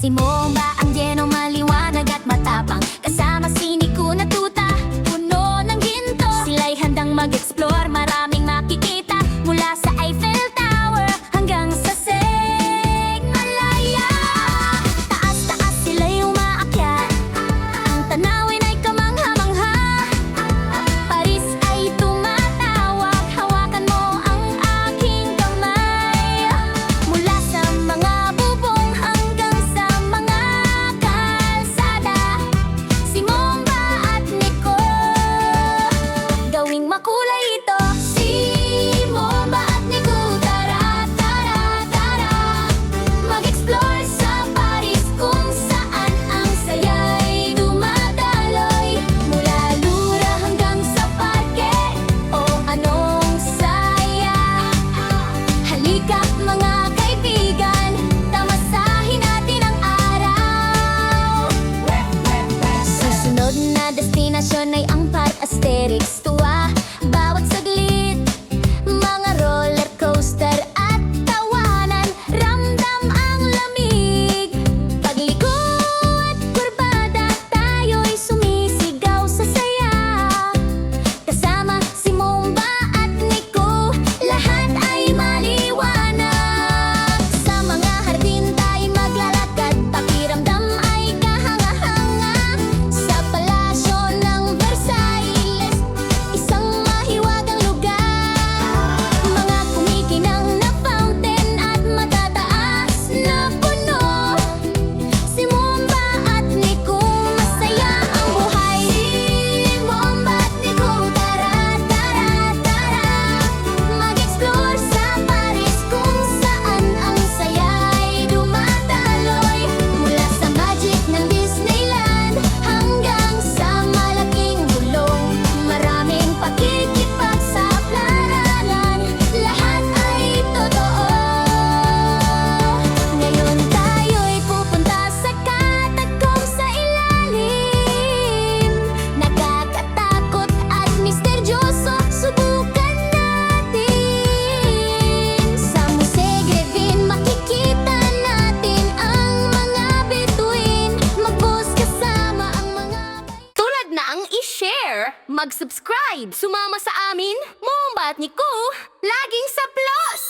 Simoma Yun ay ang par asterix. mag-subscribe. Sumama sa amin, Mombat ni Ku, laging sa plus!